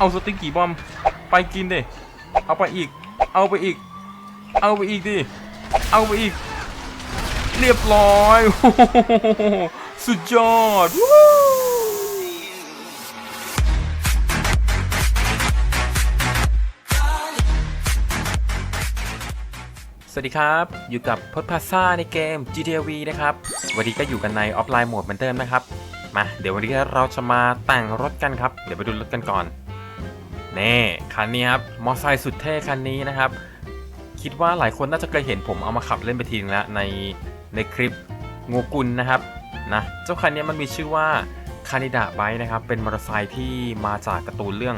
เอาสติงกี่บอม ไปกินดิ เอาไปอีก เอาไปอีก เอาไปอีกดิ เอาไปอีก เรียบร้อย สุดยอดสวัสดีครับ อยู่กับพดพาซ่าในเกม GTA V นะครับ วันนี้ก็อยู่กันในออฟไลน์โหมดเหมือนเดิมนะครับ มา เดี๋ยววันนี้เราจะมาแต่งรถกันครับ เดี๋ยวไปดูรถกันก่อน นี่คันนี้ครับมอไซค์สุดเท่คันนี้นะครับ คิดว่าหลายคนน่าจะเคยเห็นผมเอามาขับเล่นไปทีนึงแล้วในในคลิปงูกุลนะครับนะเจ้าคันนี้มันมีชื่อว่าคานิดะไบนะครับ เป็นมอเตอร์ไซค์ที่มาจากการ์ตูนเรื่อง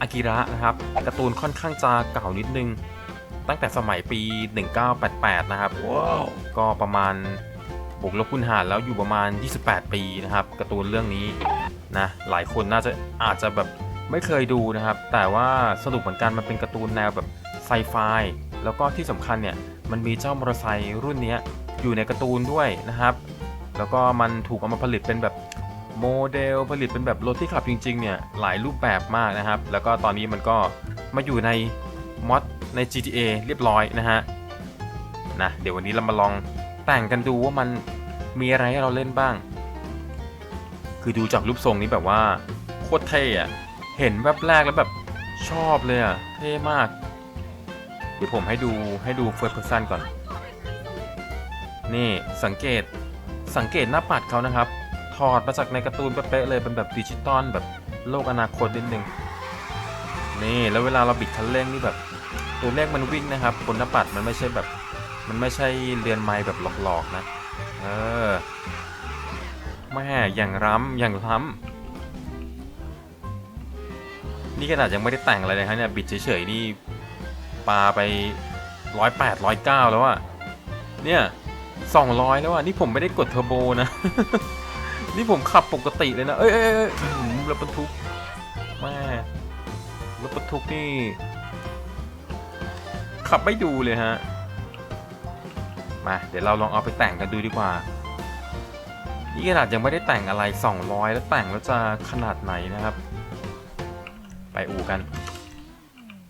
อากิระนะครับการ์ตูนค่อนข้างจะเก่านิดนึง ตั้งแต่สมัยปี 1988 นะครับก็ประมาณบวกลบคูณหารแล้วอยู่ประมาณ 28 ปีนะครับการ์ตูนเรื่องนี้นะหลายคนน่าจะอาจจะแบบ ไม่เคยดูนะครับ แต่ว่าสนุกเหมือนกันมันเป็นการ์ตูนแนวแบบไซไฟแล้วก็ที่สำคัญเนี่ยมันมีเจ้ามอเตอร์ไซค์รุ่นนี้อยู่ในการ์ตูนด้วยนะครับ แล้วก็มันถูกเอามาผลิตเป็นแบบโมเดลผลิตเป็นแบบรถที่ขับจริงๆเนี่ยหลายรูปแบบมากนะครับ แล้วก็ตอนนี้มันก็มาอยู่ในมอดใน GTA เรียบร้อยนะฮะนะเดี๋ยววันนี้เรามาลองแต่งกันดูว่ามันมีอะไรให้เราเล่นบ้าง คือดูจากรูปทรงนี้แบบว่าโคตรเท่อะ เห็นแวบแรกแล้วแบบชอบเลยอะ เท่มาก เดี๋ยวผมให้ดูให้ดู first person ก่อน นี่สังเกตสังเกตหน้าปัดเขานะครับ ถอดมาจากในการ์ตูนเป๊ะเลยเป็นแบบดิจิตอลแบบโลกอนาคตนิดนึงนี่แล้วเวลาเราบิดคันเร่งนี่แบบ ตัวเลขมันวิ่งนะครับบนหน้าปัดมันไม่ใช่แบบมันไม่ใช่เรียนไม้แบบหลอกๆนะ เออแม่อย่างล้ำอย่างล้ำ นี่ขนาดยังไม่ได้แต่งอะไรเลยครับเนี่ยบิดเฉยๆนี่ปาไปร้อยแปดร้อยเก้าแล้วอะเนี่ยสองร้อยแล้วอะนี่ผมไม่ได้กดเทอร์โบนะ นี่ผมขับปกติเลยนะ เอ้ยเอ้ยเอ้ยอื้ออรถบรรทุกแม่รถบรรทุกนี่ ขับไม่ดูเลยฮะ มาเดี๋ยวเราลองเอาไปแต่งกันดูดีกว่า นี่ขนาดยังไม่ได้แต่งอะไร 200 แล้วแต่งแล้วจะขนาดไหนนะครับ ไปอู่กัน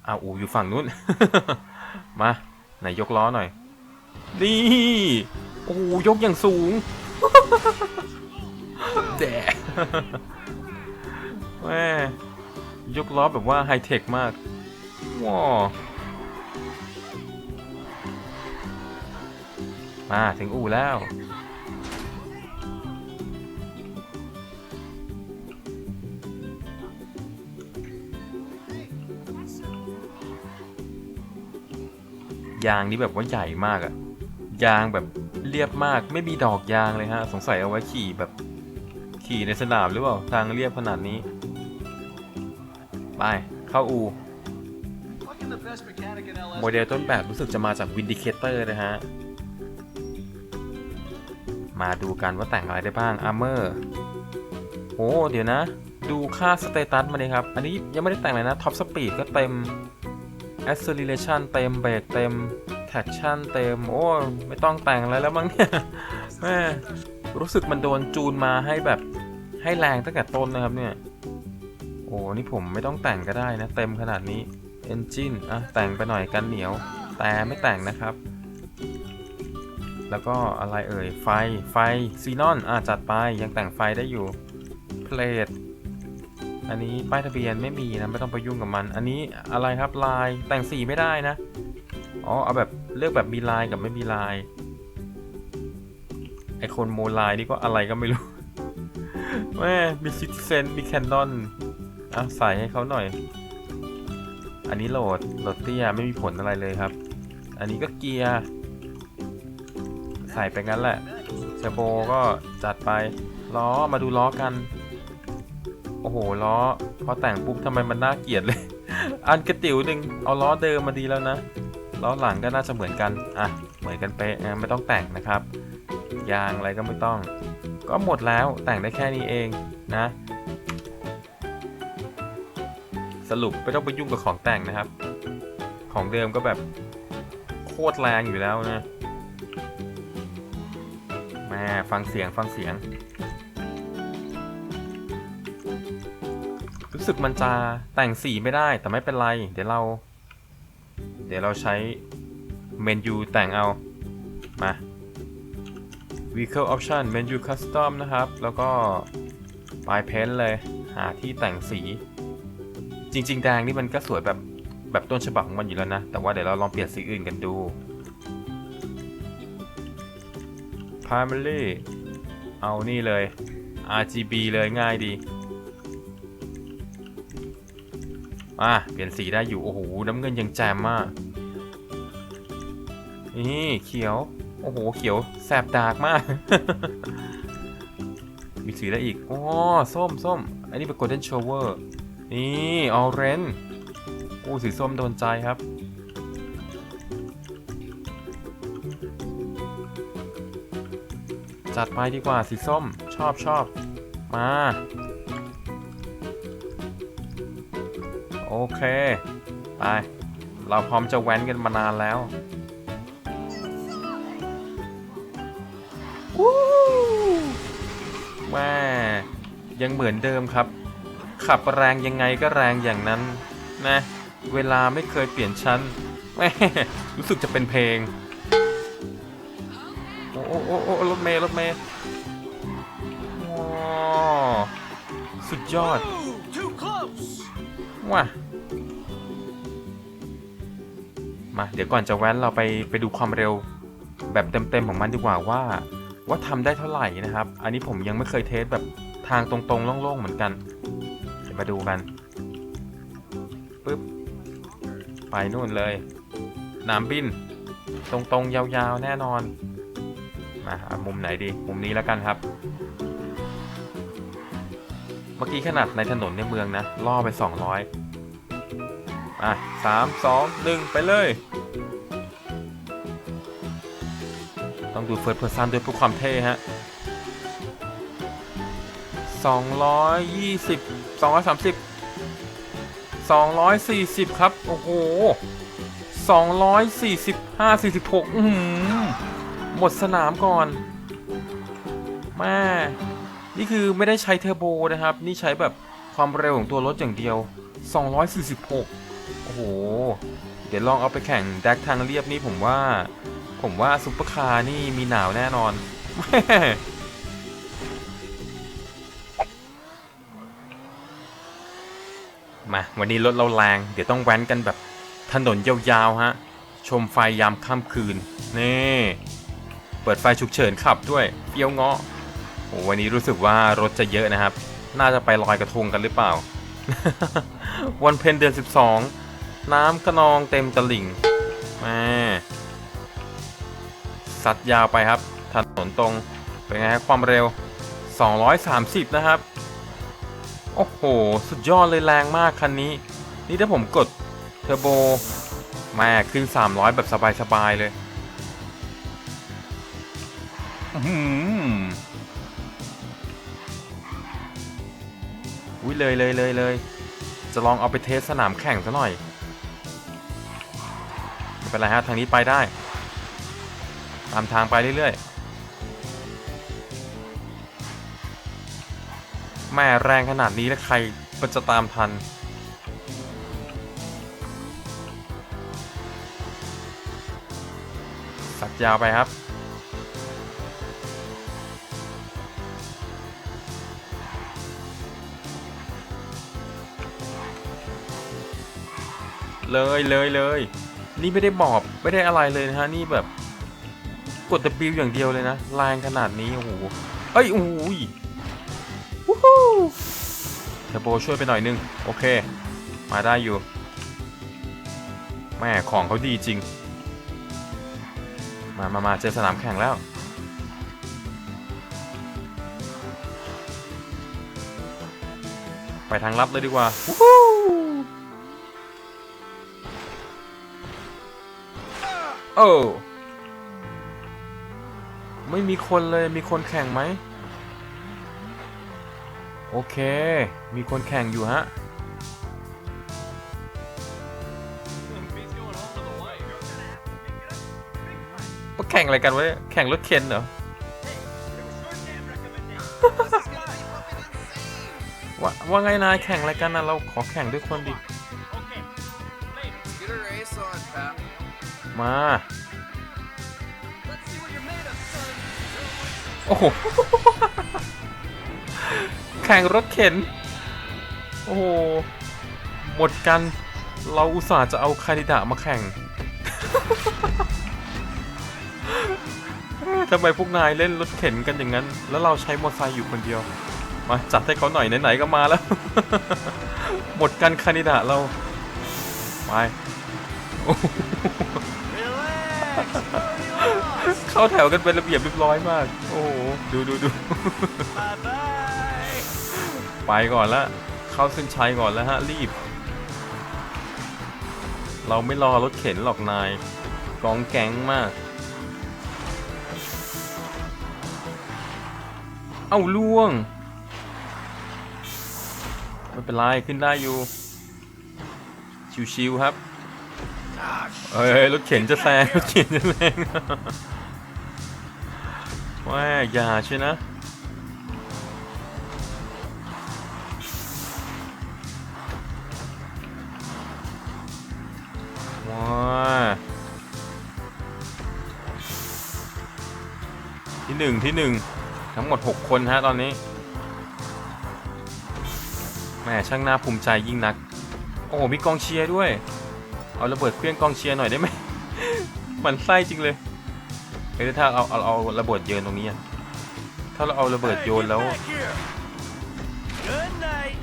อ้าวอู่อยู่ฝั่งนู้น มาไหนยกล้อหน่อย นี่โอ้โหยกอย่างสูงแดะแม่ยกล้อแบบว่าไฮเทคมากว้าวมาถึงอู่แล้ว ยางนี่แบบว่าใหญ่มากอะยางแบบเรียบมากไม่มีดอกยางเลยฮะ สงสัยเอาไว้ขี่แบบขี่ในสนามหรือเปล่าทางเรียบขนาดนี้ ไป เข้าอูโมเดลต้นแบบรู้สึกจะมาจาก Vindicator นะฮะ มาดูกันว่าแต่งอะไรได้บ้าง Armor โอ้เดี๋ยวนะ ดูค่าสเตตัสมาเลยครับ อันนี้ยังไม่ได้แต่งเลยนะ Top Speed ก็เต็ม Acceleration เต็มเบรกเต็ม Traction เต็ม โอ้ ไม่ต้องแต่งอะไรแล้วมั้งเนี่ยแม่รู้สึกมันโดนจูนมาให้แบบให้แรงตั้งแต่ต้นนะครับเนี่ย โอ้นี่ผมไม่ต้องแต่งก็ได้นะ เต็มขนาดนี้ Engine อะแต่งไปหน่อยกันเหนียว แต่ไม่แต่งนะครับ แล้วก็อะไรเอ่ยไฟไฟซีนอนอะจัดไปยังแต่งไฟได้อยู่เพลท อันนี้ป้ายทะเบียนไม่มีนะไม่ต้องไปยุ่งกับมัน อันนี้อะไรครับลายแต่งสีไม่ได้นะอ๋อเอาแบบเลือกแบบมีลายกับไม่มีลายไอคนโมลายนี่ก็อะไรก็ไม่รู้แม่มีซิติเซนมีแคนนอนอะใส่ให้เขาหน่อย อันนี้โหลดโหลดเตี้ยไม่มีผลอะไรเลยครับ อันนี้ก็เกียร์ใส่ไปงั้นแหละเทอร์โบก็จัดไปล้อมาดูล้อกัน โอ้โหล้อพอแต่งปุ๊บทำไมมันน่าเกลียดเลย อันกระติ๋วหนึ่งเอาล้อเดิมมาดีแล้วนะล้อหลังก็น่าจะเหมือนกันอะเหมือนกันเป๊ะไม่ต้องแต่งนะครับ ยางอะไรก็ไม่ต้อง ก็หมดแล้วแต่งได้แค่นี้เองนะ สรุปไม่ต้องไปยุ่งกับของแต่งนะครับ ของเดิมก็แบบโคตรแรงอยู่แล้วนะแม่ฟังเสียงฟังเสียง รู้สึกมันจะแต่งสีไม่ได้แต่ไม่เป็นไร เดี๋ยวเรา เดี๋ยวเราใช้เมนูแต่งเอา มา vehicle option เมนู custom นะครับ แล้วก็ปลายเพ้นเลยหาที่แต่งสี จริง ๆ แดงนี่มันก็สวยแบบแบบต้นฉบับของมันอยู่แล้วนะ แต่ว่าเดี๋ยวเราลองเปลี่ยนสีอื่นกันดู primary เอานี่เลย RGB เลยง่ายดี อะเปลี่ยนสีได้อยู่ โอ้โห น้ำเงินยังแจ่มมาก นี่เขียว โอ้โห เขียวแสบดากมาก มีสีอะไรอีกอ๋อส้มส้ม อันนี้เป็น golden shower นี่ orange โอ้สีส้มโดนใจครับจัดไปดีกว่าสีส้มชอบชอบมา เค ไป เราพร้อมจะแว้นกันมานานแล้ววู้แม่ยังเหมือนเดิมครับ ขับแรงยังไงก็แรงอย่างนั้น นะ เวลาไม่เคยเปลี่ยนชั้นแม่รู้สึกจะเป็นเพลง โอ้โอ้โอ้โอ้รถเมย์รถเมย์ว้าวสุดยอด Too close! ว่ะ มาเดี๋ยวก่อนจะแว้นเราไปไปดูความเร็วแบบเต็มๆของมันดีกว่าว่า ว่าทำได้เท่าไหร่นะครับ อันนี้ผมยังไม่เคยเทสแบบทางตรงๆโล่งๆเหมือนกันเดี๋ยวมาดูกันปึ๊บไปนู่นเลยหนามบิน ตรงๆยาวๆแน่นอนมาเอามุมไหนดี มุมนี้แล้วกันครับ เมื่อกี้ขนาดในถนนในเมืองนะ ล่อไป 200 อะสามสองหนึ่งไปเลย ต้องดูเฟิร์สเพอร์ซันด้วยเพื่อความเท่ฮะ220 230 240ครับ โอ้โห245 46อือหือหมดสนามก่อนแม่นี่คือไม่ได้ใช้เทอร์โบนะครับ นี่ใช้แบบความเร็วของตัวรถอย่างเดียว 246 โอ้โห เดี๋ยวลองเอาไปแข่งแดกทางเรียบนี่ผมว่า ผมว่าซุปเปอร์คาร์นี่มีหนาวแน่นอน มา วันนี้รถเราแรง เดี๋ยวต้องแว้นกันแบบถนนยาวๆฮะ ชมไฟยามค่ำคืน นี่ เปิดไฟฉุกเฉินขับด้วยเฟี้ยวเงาะโอ้วันนี้รู้สึกว่ารถจะเยอะนะครับ น่าจะไปลอยกระทงกันหรือเปล่า วันเพ็ญเดือน 12 น้ำกระนองเต็มตลิ่งแม่สัดยาวไปครับ ถนนตรง เป็นไงครับความเร็ว 230 นะครับ โอ้โห สุดยอดเลยแรงมากคันนี้ นี่ถ้าผมกดเทอร์โบแม่ขึ้น 300 แบบสบาย ๆ เลยอุ้ยเลยเลยเลยเลย จะลองเอาไปเทสสนามแข่งซะหน่อย เป็นไรฮะทางนี้ไปได้ ตามทางไปเรื่อยๆ แม่แรงขนาดนี้แล้วใครมันจะตามทัน สักยาวไปครับเลยเลยเลย นี่ไม่ได้บอบไม่ได้อะไรเลยนะฮะนี่แบบกด W อย่างเดียวเลยนะแรงขนาดนี้โอ้โหเอ้ยโอ้ยวู้ฮู้เทอโบช่วยไปหน่อยนึงโอเค มาได้อยู่แม่ของเขาดีจริง มามามาเจอสนามแข่งแล้วไปทางลับเลยดีกว่าวู้ โอ้ไม่มีคนเลยมีคนแข่งไหม โอเค มีคนแข่งอยู่ฮะ มาแข่งอะไรกันวะแข่งรถเข็นเหรอ ว่าว่าไงนายแข่งอะไรกันนะเราขอแข่งด้วยคนดิ มา โอ้โห แข่งรถเข็น โอ้โห หมดกัน เราอุตส่าห์จะเอาคานิดะมาแข่ง ทำไมพวกนายเล่นรถเข็นกันอย่างนั้น แล้วเราใช้มอเตอร์ไซค์อยู่คนเดียว มาจัดให้เขาหน่อยไหนๆก็มาแล้ว หมดกันคานิดะเรา ไป Oh. เข้าแถวกันเป็นระเบียบเรียบร้อยมาก โอ้โห ดูดูดู ไปก่อนละ เข้าเส้นชัยก่อนแล้วฮะ รีบ เราไม่รอรถเข็นหรอกนาย กองแก๊งมาก เอ้าล่วง ไม่เป็นไร ขึ้นได้อยู่ ชิวๆครับ เอ้ยรถเข็นจะแซงรถเข็นจะแซงว่าอย่าใช่นะว้าที่หนึ่งที่หนึ่งทั้งหมด 6 คนฮะตอนนี้แหม่ช่างน่าภูมิใจยิ่งนัก โอ้มีกองเชียร์ด้วย เอาระเบิดเครื่องกองเชียร์หน่อยได้ไหม มันไส้จริงเลยเฮ้ยถ้าเอาเอาเอาระเบิดโยนตรงนี้อะถ้าเราเอาระเบิดโยนแล้ว back here. Good night.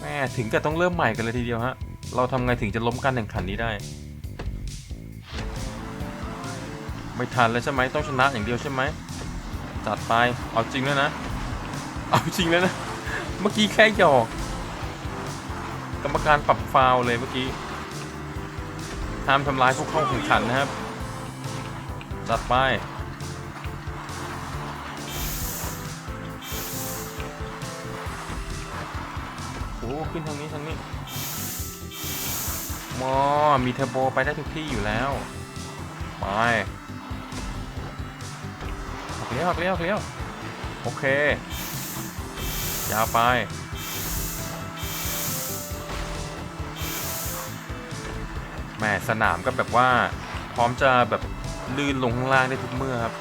แม่ถึงกับต้องเริ่มใหม่กันเลยทีเดียวฮะ เราทำไงถึงจะล้มการแข่งขันนี้ได้ ไม่ทันแล้วใช่ไหมต้องชนะอย่างเดียวใช่ไหมจัดไป เอาจริงแล้วนะ เอาจริงแล้วนะ เมื่อกี้แค่หยอก กรรมการปรับฟาวเลยเมื่อกี้ห้ามทำร้ายผู้เข้าแข่งขันนะครับจัดไปโอ้ขึ้นทางนี้ทางนี้มอมีเทอร์โบไปได้ทุกที่อยู่แล้ว ไปหักเลี้ยวหักเลี้ยวหักเลี้ยวโอเคยาวไป แหม่สนามก็แบบว่าพร้อมจะแบบลื่นลงข้างล่างได้ทุกเมื่อครับ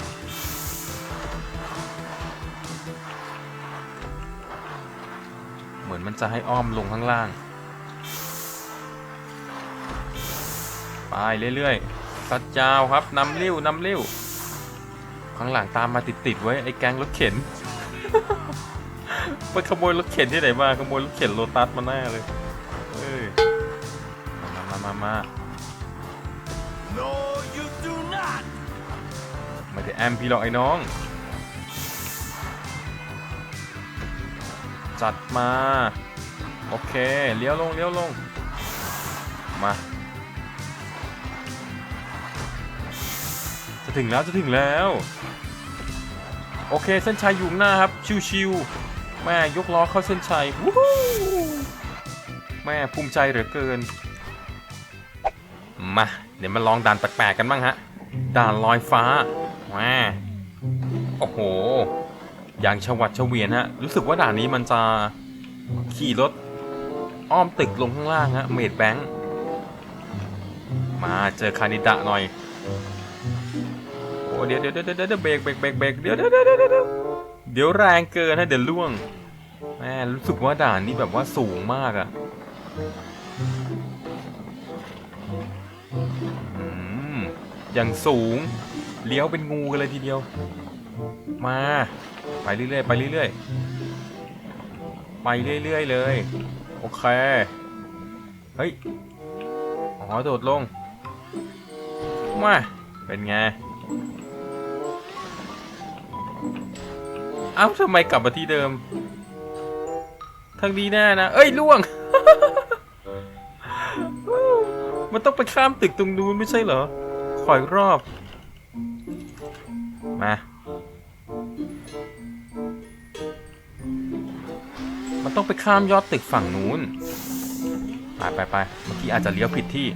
เหมือนมันจะให้อ้อมลงข้างล่าง ไปเรื่อยๆสัดยาวครับนำเลี้ยวนำเลี้ยวข้างหลังตามมาติดๆไว้ไอ้แก๊งรถเข็นไปขโมยรถเข็นที่ไหนมาขโมยรถเข็นโลตัสมาแน่เลยเอ้ยมามามามา ไม่ได้แอมพี่หรอกไอ้น้อง จัดมา โอเค เลี้ยวลงเลี้ยวลง มา จะถึงแล้วจะถึงแล้ว โอเค เส้นชัยอยู่หน้าครับ ชิวๆแม่ยกล้อเข้าเส้นชัยวู้ฮู้แม่ภูมิใจเหลือเกิน มา เดี๋ยวมาลองด่านแปลกๆกันบ้างฮะ ด่านลอยฟ้า แม่โอ้โหอย่างชวัดเฉวียนฮะ รู้สึกว่าด่านนี้มันจะขี่รถอ้อมตึกลงข้างล่างฮะ เมดแบงค์มาเจอคานิดะหน่อย โอ้เดี๋ยวเดี๋ยวเดี๋ยวเดี๋ยวเบรกเบรกเบรกเบรกเดี๋ยวเดี๋ยวเดี๋ยวเดี๋ยวเดี๋ยวเดี๋ยวแรงเกินฮะเดี๋ยวล่วงแม่รู้สึกว่าด่านนี้แบบว่าสูงมากอะอืมอย่างสูง เลี้ยวเป็นงูกันเลยทีเดียว มา ไปเรื่อยๆไปเรื่อยๆไปเรื่อยๆเลย โอเค เฮ้ยอ๋อโดดลง มา เป็นไง เอ้าทำไมกลับมาที่เดิม ทางนี้แน่นะ เอ้ยล่วง มันต้องไปข้ามตึกตรงนู้นไม่ใช่เหรอ ขออีกรอบ มา มันต้องไปข้ามยอดตึกฝั่งนู้น ไปไปไปเมื่อกี้อาจจะเลี้ยวผิดที่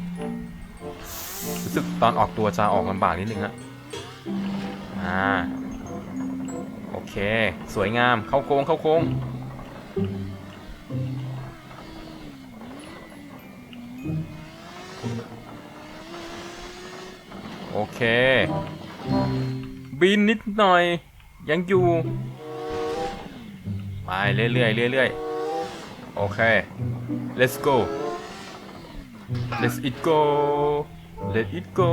รู้สึกตอนออกตัวจะออกลำบากนิดนึงฮะ อ่า โอเค สวยงาม เข้าโค้ง เข้าโค้งโอเค บินนิดหน่อย ยังอยู่ ไปเรื่อยๆเรื่อยๆโอเค let's go let's it go let it go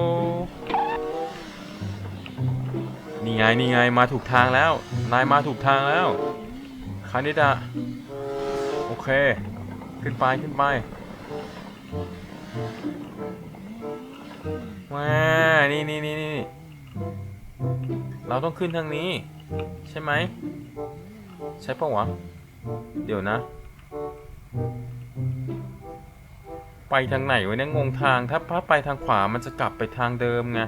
นี่ไงนี่ไงมาถูกทางแล้ว นายมาถูกทางแล้วคานิดะโอเค ขึ้นไปขึ้นไปว้านี่นี่นี่นี่ เราต้องขึ้นทางนี้ ใช่ไหม ใช่ปะวะ เดี๋ยวนะ ไปทางไหนวะเนี่ยงงทาง ถ้าถ้าไปทางขวามันจะกลับไปทางเดิมไง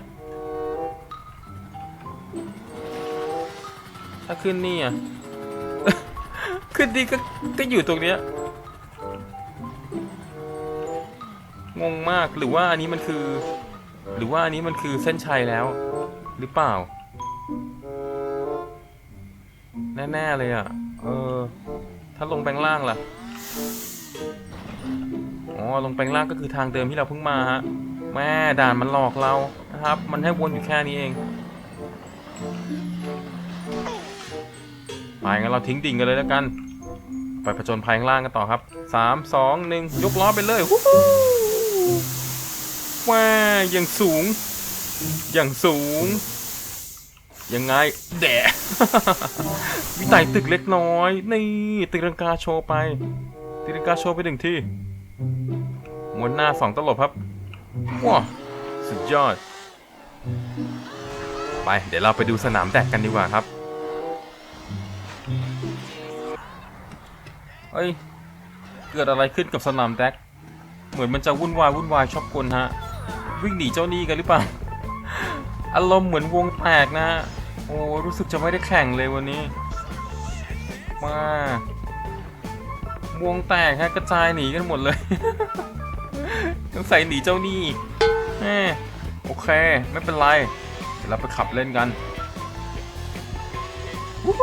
ถ้าขึ้นนี่อะ ขึ้นดีก็ก็อยู่ตรงเนี้ยงงมากหรือว่าอันนี้มันคือ หรือว่าอันนี้มันคือเส้นชัยแล้ว หรือเปล่า แน่ ๆ เลยอะ เออ ถ้าลงแปลงล่างล่ะ อ๋อ ลงแปลงล่างก็คือทางเดิมที่เราเพิ่งมาฮะ แม่ด่านมันหลอกเรานะครับ มันให้วนอยู่แค่นี้เองไปงั้นเราทิ้งดิ่งกันเลยแล้วกัน ไปผจญภัยข้างล่างกันต่อครับสามสองหนึ่งยกล้อไปเลยวู้ฮู้ว้าย่างสูง อย่างสูง ยังไง แดะวิไต่ตึกเล็กน้อย นี่ตีลังกาโชว์ไปตีลังกาโชว์ไปหนึ่งที่มวนหน้าสองตลบครับว้าสุดยอด ไป เดี๋ยวเราไปดูสนามแดกกันดีกว่าครับเอ้ย เกิดอะไรขึ้นกับสนามแดก เหมือนมันจะวุ่นวายวุ่นวายชอบกลฮะ วิ่งหนีเจ้าหนี้กันหรือเปล่า อารมณ์เหมือนวงแตกนะ โอ้รู้สึกจะไม่ได้แข่งเลยวันนี้ มาวงแตกฮะกระจายหนีกันหมดเลยต้องใส่หนีเจ้านี้แหมโอเค ไม่เป็นไร เดี๋ยวเราไปขับเล่นกันวู้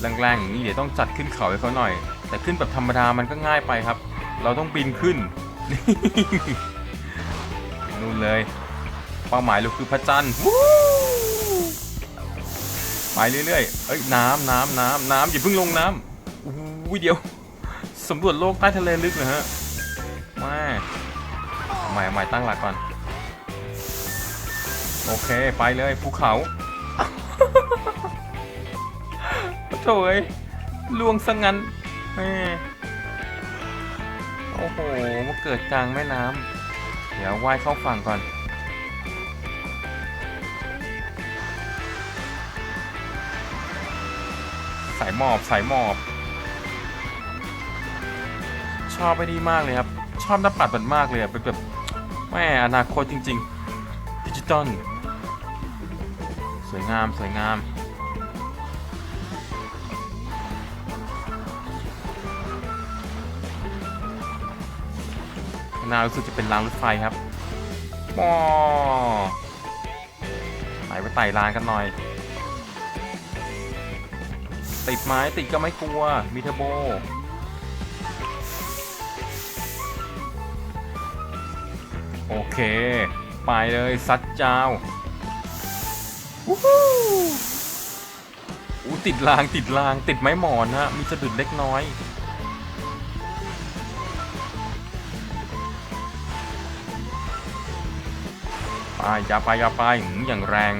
แรงๆอย่างนี้เดี๋ยวต้องจัดขึ้นเขาให้เขาหน่อย แต่ขึ้นแบบธรรมดามันก็ง่ายไปครับ เราต้องบินขึ้นนู่นเลย เป้าหมายเราคือพระจันทร์วู้ไปเรื่อยๆเอ้ยน้ำน้ำน้ำน้ำอย่าเพิ่งลงน้ำอู้ยเดียวสำรวจโลกใต้ทะเลลึกนะฮะมาเอาใหม่เอาใหม่ตั้งหลักก่อน โอเคไปเลยภูเขาโถ่อยลวงซะงันโอ้โหมาเกิดกลางแม่น้ำเดี๋ยวว่ายเข้าฝั่งก่อนายหมอบสายหมอบ ชอบไปดีมากเลยครับ ชอบหน้าปัดมันมากเลยเป็นแบบแม่อนาคตจริง ๆ ดิจิตอลสวยงามสวยงามข้างหน้ารู้สึกจะเป็นรางรถไฟครับปอไหนไปไต่รางกันหน่อย ติดไม้ติดก็ไม่กลัว มีเทอร์โบ โอเค ไปเลยซัดเจ้าวู้ฮู้ติดรางติดรางติดไม้หมอนฮะ มีสะดุดเล็กน้อยไปอย่าไปอย่าไปหืมอย่างแรง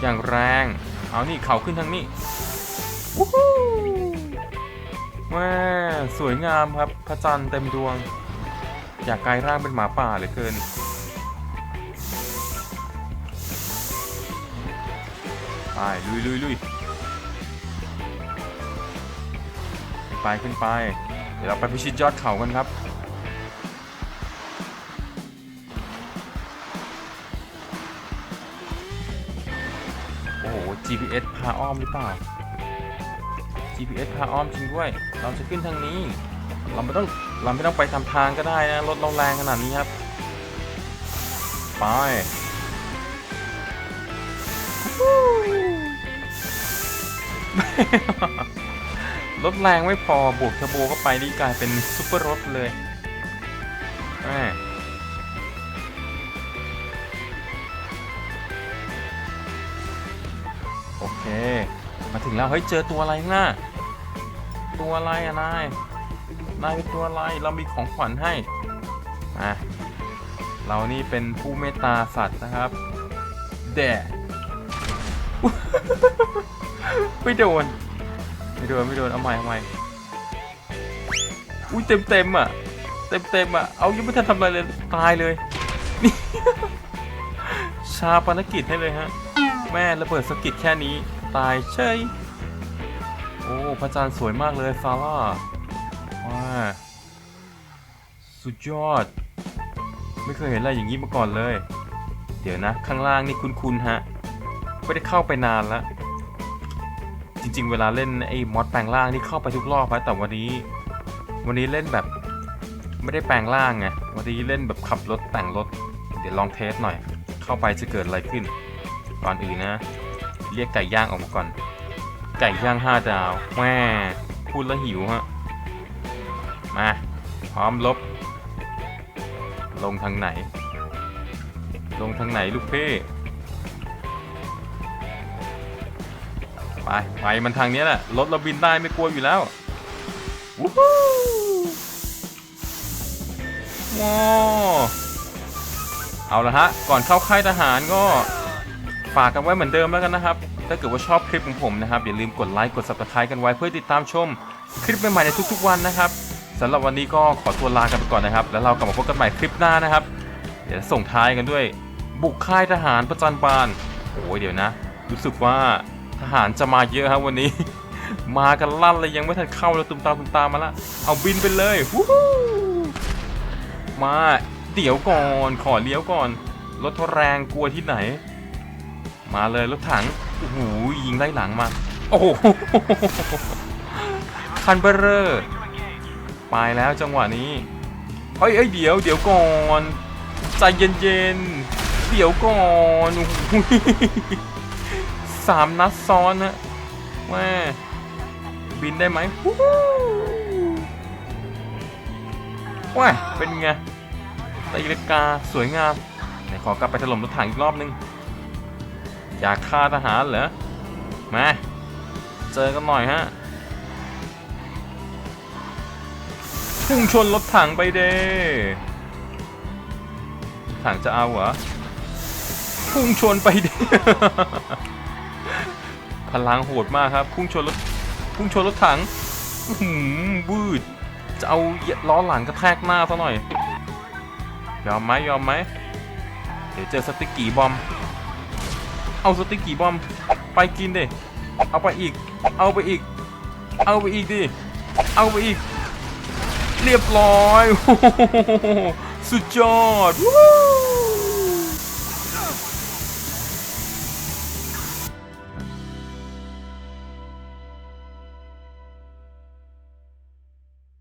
อย่างแรง เอานี่เขาขึ้นทางนี้วู้ฮู้แม่สวยงามครับพระจันทร์เต็มดวง อยากกลายร่างเป็นหมาป่าเหลือเกินไปลุยลุยลุยไปขึ้นไป เดี๋ยวเราไปพิชิตยอดเขากันครับ GPS พาอ้อมหรือเปล่า GPS พาอ้อมจริงด้วย เราจะขึ้นทางนี้ เราไม่ต้องเราไม่ต้องไปทำทางก็ได้นะรถเราแรงขนาดนี้ครับ ไปรถแรงไม่พอบวกเทอร์โบเข้ไปนี่กลายเป็นซุปเปอร์รถเลยแม่ มาถึงแล้วเฮ้ยเจอตัวอะไรข้างหน้า ตัวอะไรอะนายนายเป็นตัวอะไรเรามีของขวัญให้อะเรานี่เป็นผู้เมตตาสัตว์นะครับแด่ไม่โดนไม่โดนไม่โดนเอาใหม่เอาใหม่อุ้ยเต็มเต็มอะเต็มเต็มอะเอายังไม่ทันทำอะไรเลยตายเลยนี่ชาปนกิจให้เลยฮะ แม่ระเบิดสกิดแค่นี้ ตายเฉยโอ้พระจันทร์สวยมากเลยซาร่าว้าสุดยอด ไม่เคยเห็นอะไรอย่างนี้มาก่อนเลย เดี๋ยวนะ ข้างล่างนี่คุ้นๆฮะไม่ได้เข้าไปนานล้วจริงๆ เวลาเล่นไอ้มอดแปลงร่างนี่เข้าไปทุกรอบฮะแต่วันนี้ วันนี้เล่นแบบไม่ได้แปลงร่างไงวันนี้เล่นแบบขับรถแต่งรถ เดี๋ยวลองเทสหน่อย เข้าไปจะเกิดอะไรขึ้นก่อนอื่นนะ เรียกไก่ย่างออกมาก่อน ไก่ย่างห้าดาวแม่พูดแล้วหิวฮะ มา พร้อมลบ ลงทางไหน ลงทางไหนลูกเพ่ไป ไปมันทางนี้แหละ รถเราบินได้ไม่กลัวอยู่แล้ววู้ฮู้ว้าเอาละฮะ ก่อนเข้าค่ายทหารก็ ฝากกันไว้เหมือนเดิมแล้วกันนะครับ ถ้าเกิดว่าชอบคลิปของผมนะครับ อย่าลืมกดไลค์กด subscribe กันไว้เพื่อติดตามชม คลิปใหม่ๆในทุกๆวันนะครับสำหรับวันนี้ก็ขอตัวลากันไปก่อนนะครับ แล้วเรากลับมาพบกันใหม่คลิปหน้านะครับ เดี๋ยวส่งท้ายกันด้วย บุกค่ายทหารประจันบานโอ้ยเดี๋ยวนะ รู้สึกว่าทหารจะมาเยอะครับวันนี้ มากันลั่นเลยยังไม่ทันเข้าเลยตุ้มตามตุ้มตามมาละเอาบินไปเลยวู้มาเดี๋ยวก่อนขอเลี้ยวก่อนรถแรงกลัวที่ไหน มาเลยรถถังโอ้โหยิงไล่หลังมา โอ้โหคันเบอร์เรอร์ไปแล้วจังหวะนี้เอ้ยเอ้ยเดี๋ยวเดี๋ยวก่อนใจเย็นๆ เดี๋ยวก่อนโอ้โหสามนัดซ้อนนะแม่บินได้ไหมวู้ฮู้ว้าเป็นไงตีลกาสวยงามไหนขอกลับไปถล่มรถถังอีกรอบนึง อยากฆ่าทหารเหรอ มา เจอกันหน่อยฮะ พุ่งชนรถถังไปเด้ถังจะเอาเหรอ พุ่งชนไปเด้พลังโหดมากครับ พุ่งชนรถ พุ่งชนรถถังหืมบืดจะเอาล้อหลังกระแทกหน้าซะหน่อย ยอมไหมยอมไหม เดี๋ยวเจอสติกกี้บอม เอาสติกกี่บอมไปกินดิเอาไปอีก เอาไปอีก เอาไปอีกดิเอาไปอีก เรียบร้อย สุดยอดวู้